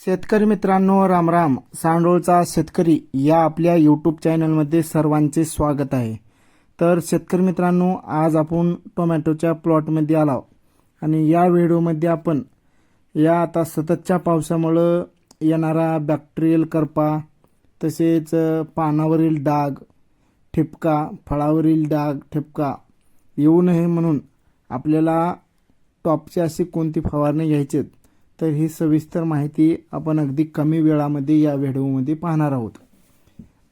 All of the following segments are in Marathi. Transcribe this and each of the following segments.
शेतकरी मित्रांनो रामराम सांडोळचा शेतकरी या आपल्या यूट्यूब चॅनलमध्ये सर्वांचे स्वागत आहे. तर शेतकरी मित्रांनो आज आपण टोमॅटोच्या प्लॉटमध्ये आलो आणि या व्हिडिओमध्ये आपण या आता सततच्या पावसामुळं येणारा बॅक्टेरियल करपा तसेच पानावरील डाग ठिपका फळावरील डाग ठिपका येऊ नये म्हणून आपल्याला टॉपची अशी कोणती फवारणी घ्यायची तर ही सविस्तर माहिती आपण अगदी कमी वेळामध्ये या व्हिडिओमध्ये पाहणार आहोत.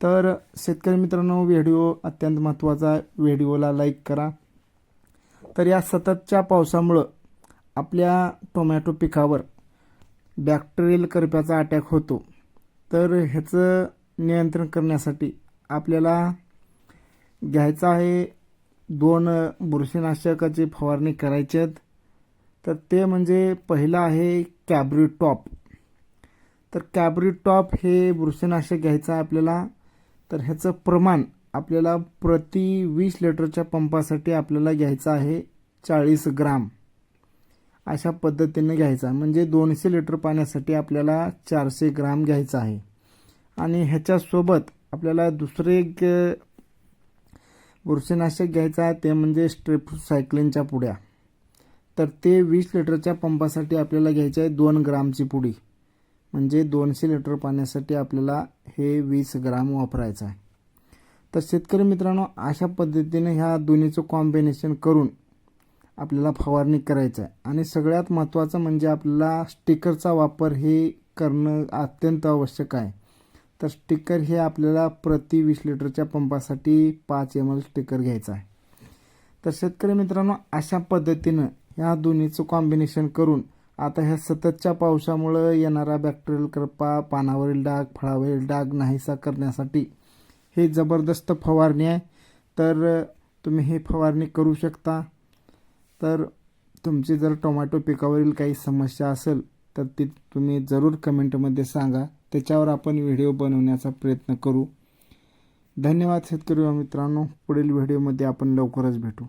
तर शेतकरी मित्रांनो व्हिडिओ अत्यंत महत्त्वाचा व्हिडिओला लाईक करा. तर या सततच्या पावसामुळं आपल्या टोमॅटो पिकावर बॅक्टेरियल करप्याचा अटॅक होतो. तर ह्याचं नियंत्रण करण्यासाठी आपल्याला घ्यायचं आहे दोन बुरशीनाशकाची फवारणी करायची आहेत. तर ते म्हणजे पहिलं आहे कॅब्री टॉप. तर कॅब्री टॉप हे बुरशीनाशक घ्यायचं आहे आपल्याला. तर ह्याचं प्रमाण आपल्याला प्रति वीस लिटरच्या पंपासाठी आपल्याला घ्यायचं आहे चाळीस ग्राम. अशा पद्धतीने घ्यायचा म्हणजे दोनशे लिटर पाण्यासाठी आपल्याला चारशे ग्राम घ्यायचं आहे. आणि ह्याच्यासोबत आपल्याला दुसरे एक बुरशीनाशक घ्यायचं आहे ते म्हणजे स्ट्रेपसायक्लिनच्या पुड्या. तर ते वीस लिटरच्या पंपासाठी आपल्याला घ्यायचे आहे दोन ग्रामची पुडी. म्हणजे दोनशे लिटर पाण्यासाठी आपल्याला हे वीस ग्राम वापरायचं आहे. तर शेतकरी मित्रांनो अशा पद्धतीने ह्या दोन्हीचं कॉम्बिनेशन करून आपल्याला फवारणी करायचं आहे. आणि सगळ्यात महत्त्वाचं म्हणजे आपल्याला स्टिकरचा वापर हे करणं अत्यंत आवश्यक आहे. तर स्टिकर हे आपल्याला प्रति वीस लिटरच्या पंपासाठी पाच एम एल स्टिकर घ्यायचा आहे. तर शेतकरी मित्रांनो अशा पद्धतीनं ह्या दोन्हीचं कॉम्बिनेशन करून आता ह्या सततच्या पावसामुळं येणारा बॅक्टेरियल करपा पानावरील डाग फळावरील डाग नाहीसा करण्यासाठी हे जबरदस्त फवारणी आहे. तर तुम्ही हे फवारणी करू शकता. तर तुमची जर टोमॅटो पिकावरील काही समस्या असेल तर ती तुम्ही जरूर कमेंटमध्ये सांगा. त्याच्यावर आपण व्हिडिओ बनवण्याचा प्रयत्न करू. धन्यवाद शेतकरी मित्रांनो. पुढील व्हिडिओमध्ये आपण लवकरच भेटू.